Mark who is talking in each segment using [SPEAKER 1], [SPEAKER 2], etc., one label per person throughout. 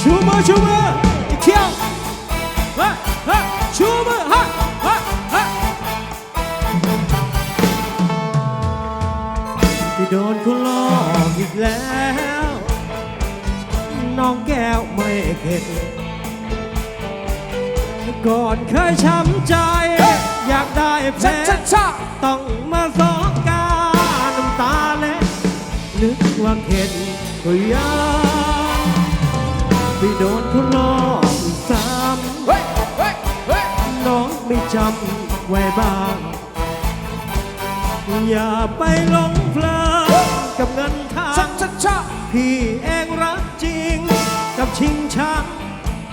[SPEAKER 1] ชูมือชูมืออีกเที่ยวเฮ้ยเฮ้ยชูมือเฮ้ยเฮ้ยเฮ้ยที่โดนคุณหลอกอีกแล้ว น้องแก้วไม่เข็ด ก่อนเคยช้ำใจ อยากได้แฟ
[SPEAKER 2] ชัดชัด
[SPEAKER 1] น
[SPEAKER 2] ชา
[SPEAKER 1] ต้องมาสองการน้ำตาเล็ดนึกว่าเข็ดก็ยัง ไปโดนเขาหลอกอีกซ้
[SPEAKER 2] เฮ้ยเฮ้ยเฮ้ยำ
[SPEAKER 1] น้องไม่จำไว้บ้าง อย่าไปหลงเพลินกับเงินทา
[SPEAKER 2] ชั
[SPEAKER 1] ง
[SPEAKER 2] ดชัดชา
[SPEAKER 1] พี่เองรักจริง กับชิงชัง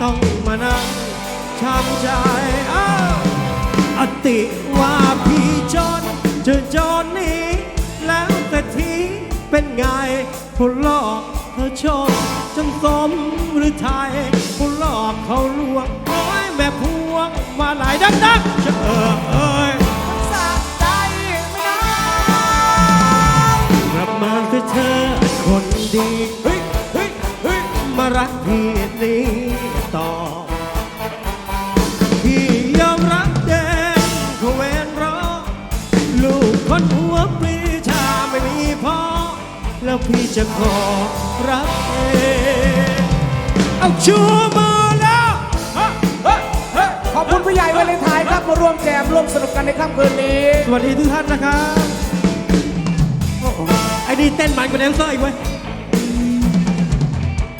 [SPEAKER 1] ต้องมานั่งช้ำใจอ้าวอติว่าพี่จนเจอจนนี้ แล้วแต่ทีเป็นไงผู้หลอกเธอช มจนสมหรือไทยผู้หลอกเขาลวงโอ้ยแม่พวงมาหลายดักๆจะเออเอ้ย
[SPEAKER 2] สะใจไม่ได้
[SPEAKER 1] กลับมาเถอะเธอคนดี
[SPEAKER 2] เฮ้ยเฮ้ยเฮ้ย
[SPEAKER 1] มารักพี่นี้ต่อพี่ยอมรับเด่นเขาเวนรอลูกคนหัวปลีชาไม่มีพ่อ แล้วพี่จะขอรับเองเอาชูมือแล้วฮะฮะฮะ
[SPEAKER 2] ขอบคุณผู้ใหญ่วาเลนไทน์ครับมาร่วมแจมร่วมสนุกกันในค่ำคืนนี้
[SPEAKER 1] สวัสดีทุกท่านนะครับโอ้โหไอ้นี่เต้นมันกว่าแดนเซอร์อีกเว้ย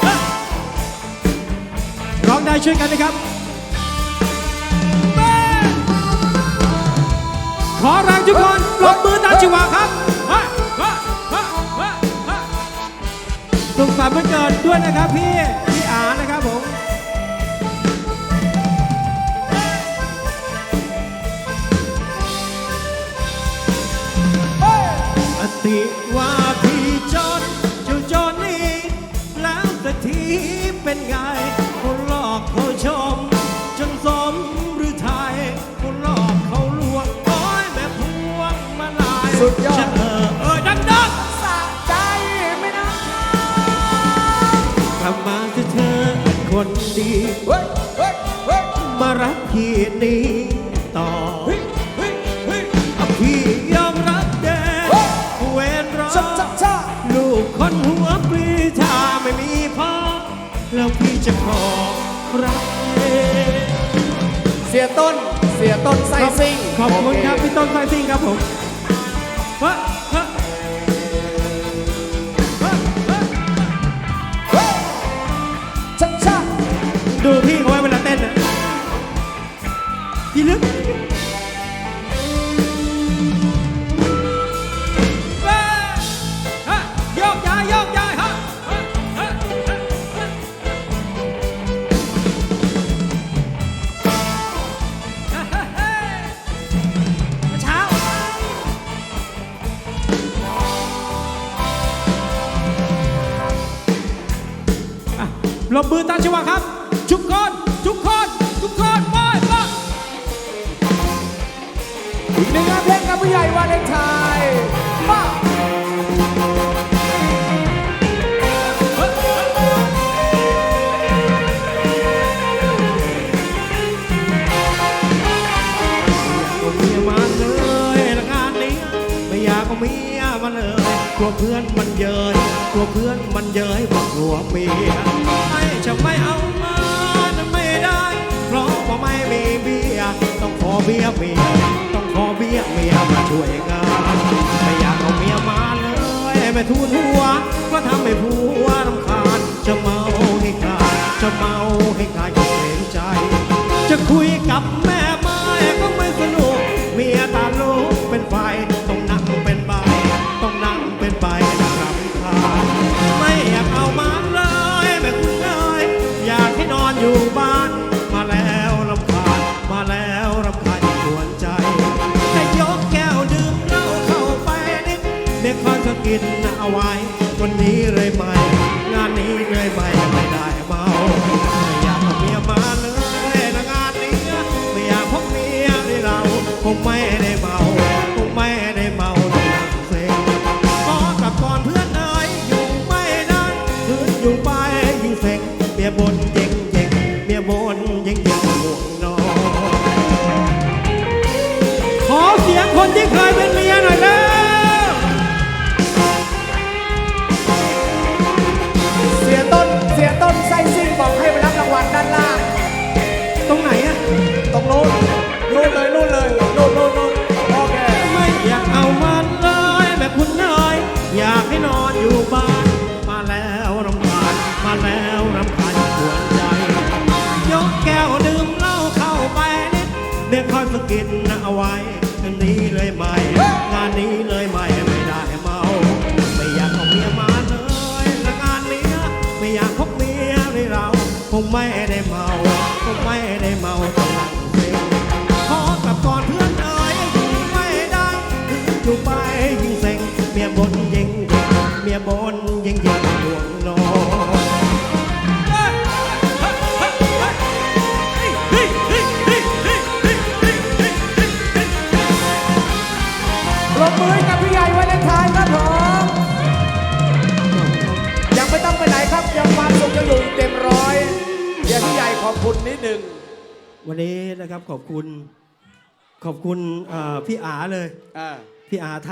[SPEAKER 1] ฮะร้องได้ช่วยกันนะครับ ขอแรงทุกคนปรบมือตามจังหวะครับ สุขสันต์วันเกิดด้วยนะครับพี่พี่อานะครับผมอติว่าพี่จนจ้าจนนี่แล้วแต่ทีเป็นไงคนหลอกเขาชม จนสมหรือไทยคนหลอกเขาลวงโอ้ยแม่พวงมาลาย
[SPEAKER 2] สุดยอด
[SPEAKER 1] ดีเฮ้
[SPEAKER 2] ยเฮ้ยเฮ้ย
[SPEAKER 1] มารักพี่นี้ต่อ
[SPEAKER 2] เฮ้ยเฮ้ยเฮ้ย
[SPEAKER 1] พี่ยอมรับเด่เวนรอ
[SPEAKER 2] ชัดชัดชา
[SPEAKER 1] ลูกคนหัวปรีชาไม่มีพ่อแล้วพี่จะขอรักเอง
[SPEAKER 2] เสียต้นเสียต้นไซซิ่ง
[SPEAKER 1] ขอบคุณ
[SPEAKER 2] โเค
[SPEAKER 1] รับพี่ต้นไฟซิ่งครับผม อะปรบมือตามจังหวะครับ ทุกคน ทุกคน ทุกคนไปไป
[SPEAKER 2] อีกหนึ่งงานเพลงกับผู้ใหญ่วาเลนไทน์มา
[SPEAKER 1] เอาเมียมาเลยละงานนี้ไม่ ลัวเพื่อนมันเยยกลัวเพื่อนมันเยยบอกกลัวเมียไม่จะไม่เอามานั้นไม่ได้ เพราะว่าไม่มีเบียต้องขอเบียเมียต้องขอเบียเมียมาช่วยงานไม่อยากเอาเมียมาเลยไม่ทูนหัวก็ทำให้ผัวรำคาญจะเมาให้ขาดจะเมาินเอาไว้วันนี้เลยไป งานนี้เลยไปไม่ได้เมา นเอาไว้นี้เลยไหมงานนี้เลยไหมไม่ได้เมา ไม่อยากเอาเมียมาเลยงานนี้ไม่อยากพบเมียเลยเราคงไม่ได้เมาคงไม่ได้เมาต้อง
[SPEAKER 2] คุณนิดหนึ่ง
[SPEAKER 1] วันนี้นะครับขอบคุณขอบคุณพี่อาเลยพี่อาทัก